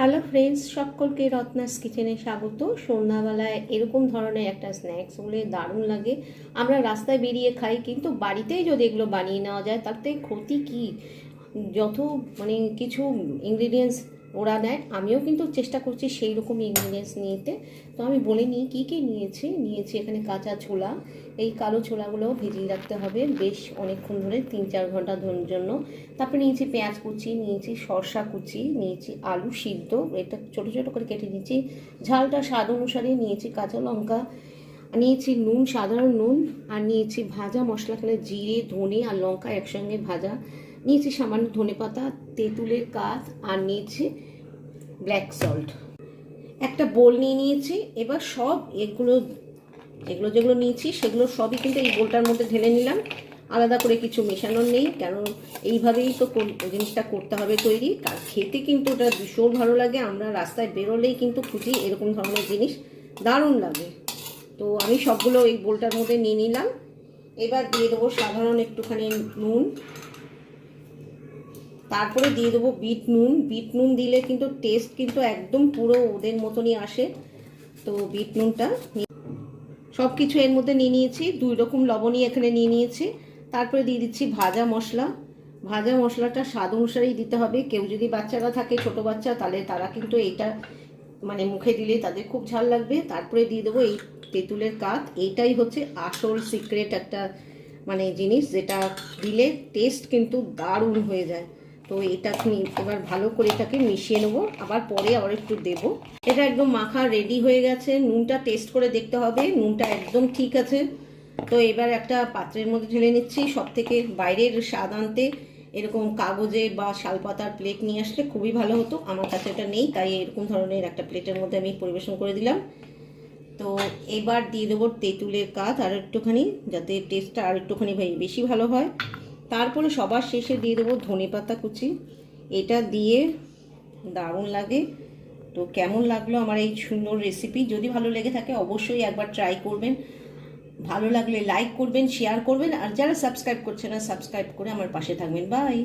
Hello friends, সকলকে রত্নাস কিচেনে স্বাগত। সন্ধ্যাবেলায় এরকম ধরনের একটা স্ন্যাক্স হলে দারুণ লাগে। আমরা রাস্তায় বেরিয়ে খাই, কিন্তু বাড়িতেই যদি এগুলো বানিয়ে নেওয়া যায়, তাতে ক্ষতি কি? যত মানে কিছু ইনগ্রিডিয়েন্টস ওরা দেয়, আমিও কিন্তু চেষ্টা করছি সেই রকম ইনগ্রিডিয়েন্টস নিতে। তো আমি বলে নিই, কী কী নিয়েছি? নিয়েছি এখানে কাঁচা ছোলা। এই কালো ছোলাগুলো ভিজিয়ে রাখতে হবে বেশ অনেকক্ষণ ধরে, তিন চার ঘণ্টা ধরার জন্য। তারপরে নিয়েছি পেঁয়াজ কুচি, নিয়েছি শসা কুচি, নিয়েছি আলু সিদ্ধ, এটা ছোটো ছোটো করে কেটে নিয়েছি। ঝালটা স্বাদ অনুসারে নিয়েছি কাঁচা লঙ্কা, নিয়েছি নুন, সাধারণ নুন, আর নিয়েছি ভাজা মশলা খেলে জিরে, ধনে আর লঙ্কা একসঙ্গে ভাজা। নিয়েছি সামান্য ধনে পাতা, তেঁতুলের কাঠ আর নিয়েছি ব্ল্যাক সল্ট একটা বোল নিয়ে নিয়েছি, এবার সব এগুলো যেগুলো যেগুলো নিয়েছি, সেগুলো সবই কিন্তু এই বোলটার মধ্যে ঢেলে নিলাম। আলাদা করে কিছু মেশানোর নেই কারণ এইভাবেই তো কোন- জিনিসটা করতে হবে তৈরি। আর খেতে কিন্তু ওটা ভীষণ ভালো লাগে, আমরা রাস্তায় বেরোলেই কিন্তু খুঁজি এরকম ধরনের জিনিস, দারুণ লাগে। তো আমি সবগুলো এই বোলটার মধ্যে নিয়ে নিলাম। এবার দিয়ে দেবো সাধারণ একটুখানি নুন। তারপরে দিয়ে দেবো বিট নুন। বিট নুন দিলে কিন্তু টেস্ট কিন্তু একদম পুরো ওদের মতনই আসে। তো বিট নুনটা সব কিছু এর মধ্যে নিয়ে নিয়েছি। দুই রকম লবণই এখানে নিয়ে নিয়েছি। তারপরে দিয়ে দিচ্ছি ভাজা মশলা। ভাজা মশলাটা স্বাদ অনুসারেই দিতে হবে। কেউ যদি বাচ্চারা থাকে, ছোট বাচ্চা, তাহলে তারা কিন্তু এইটা মানে মুখে দিলে তাদের খুব ঝাল লাগবে। তারপরে দিয়ে দেবো এই তেঁতুলের কাত। এইটাই হচ্ছে আসল সিক্রেট একটা মানে জিনিস যেটা দিলে টেস্ট কিন্তু দারুণ হয়ে যায়। তো এটা এবার ভালো করে এটাকে মিশিয়ে নেব। আবার পরে আবার একটু দেবো। এটা একদম মাখা রেডি হয়ে গেছে। নুনটা টেস্ট করে দেখতে হবে। নুনটা একদম ঠিক আছে। তো এবার একটা পাত্রের মধ্যে ঢেলে নিচ্ছি। সব থেকে বাইরের স্বাদ আনতে এরকম কাগজে বা শালপাতার প্লেট নিয়ে আসলে খুবই ভালো হতো। আমার কাছে এটা নেই, তাই এরকম ধরনের একটা প্লেটের মধ্যে আমি পরিবেশন করে দিলাম। তো এবার দিয়ে দেবো তেঁতুলের কাঠ আর একটুখানি যাতে টেস্টটা আর একটুখানি ভাই বেশি ভালো হয়। তারপরে সবার শেষে দিয়ে দেবো ধনে পাতা কুচি। এটা দিয়ে দারুণ লাগে। তো কেমন লাগল আমার এই সুন্দর রেসিপি যদি ভালো লেগে থাকে অবশ্যই একবার ট্রাই করবেন। ভালো লাগলে লাইক করবেন শেয়ার করবেন। আর যারা সাবস্ক্রাইব করছে না সাবস্ক্রাইব করে আমার পাশে থাকবেন। বাই